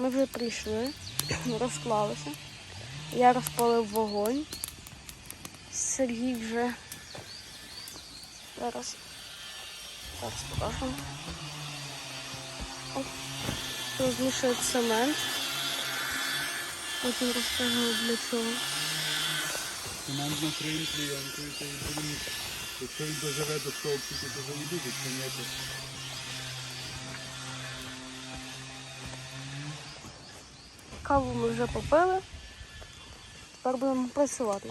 Ми вже прийшли, розклалися. Я розпалив вогонь. Сергій вже зараз. Зараз покажемо. Оп. Розмішує цемент. Потім розкажемо для чого. Команд накриємо клієнтою, та й будемо, якщо він доживе до стовпчики, то ні, то Каву ми вже попили. Тепер будемо працювати.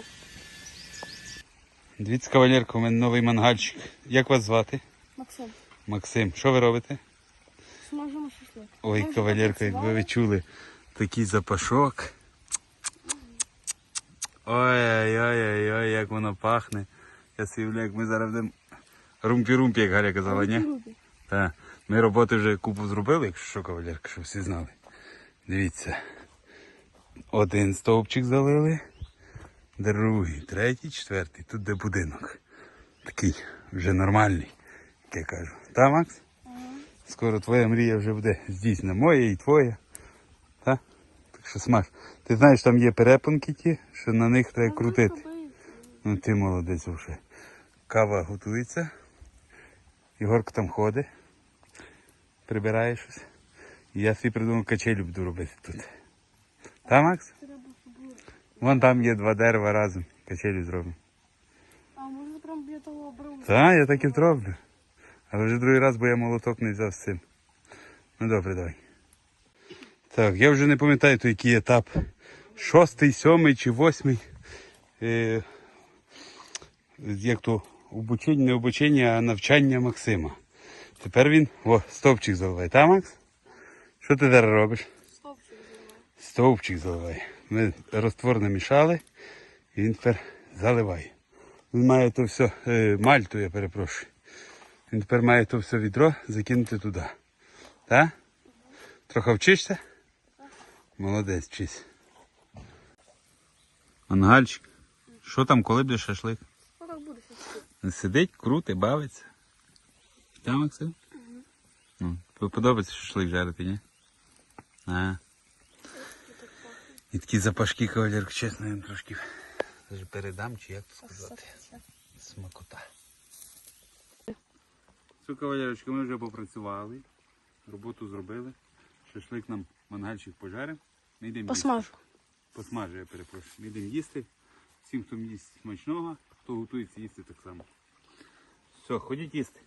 Дивіться, кавалерка, у мене новий мангальчик. Як вас звати? Максим, Максим. Що ви робите? смажемо шашлик. Ой, вже кавалерка, якби ви чули такий запашок. Ой-ой-ой, як воно пахне. Я сивлю, як ми зараз будемо румпі-румпі, як Галя казала, ні? Так. Ми роботи вже купу зробили, якщо що, кавалерка, щоб всі знали. Дивіться. Один стовпчик залили, другий, третій, четвертий. Тут де будинок. Такий вже нормальний, як я кажу. Та, Макс? Скоро твоя мрія вже буде здійснена. Моя і твоя. Та? Так що смаж. Ти знаєш, там є перепонки ті, що на них треба крутити. Ну ти молодець вже. Кава готується. Ігорка там ходить. Прибирає щось. І я собі придумав качелю буду робити тут. Та, Макс? Вон там є два дерева разом. Качелю зробимо. А може прям біля того обриву? Так, я так і зроблю. Але вже другий раз, бо я молоток не взяв з цим. Ну добре, давай. Так, я вже не пам'ятаю, то який етап. Шостий, сьомий чи восьмий. Е, як то обучення, не обучення, а навчання Максима. Тепер він, о, стовпчик заливає, та, Макс? Що ти зараз робиш? Стовпчик заливає. Ми роствор намішали і він тепер заливає. Він має то все, е, мальту, я перепрошую. Він тепер має то все відро закинути туди. Так? Трохи вчишся? Молодець, вчись. Мангальчик. Що там, коли буде шашлик? Скоро буде шашлик. Сидить, крутить, бавиться. Так, Максим? Ну, тобі подобається шашлик жарити, ні? А. І такі запашки, кавалерка, чесно, я трошки передам, чи як то сказати. Смакота. Все, кавалерочка, ми вже попрацювали. Роботу зробили. Шашлик нам мангальчик пожарив. Ми йдемо їсти. Посмажу. Посмажу, я перепрошую. Ми йдемо їсти. Всім, хто їсть смачного, хто готується їсти так само. Все, ходіть їсти.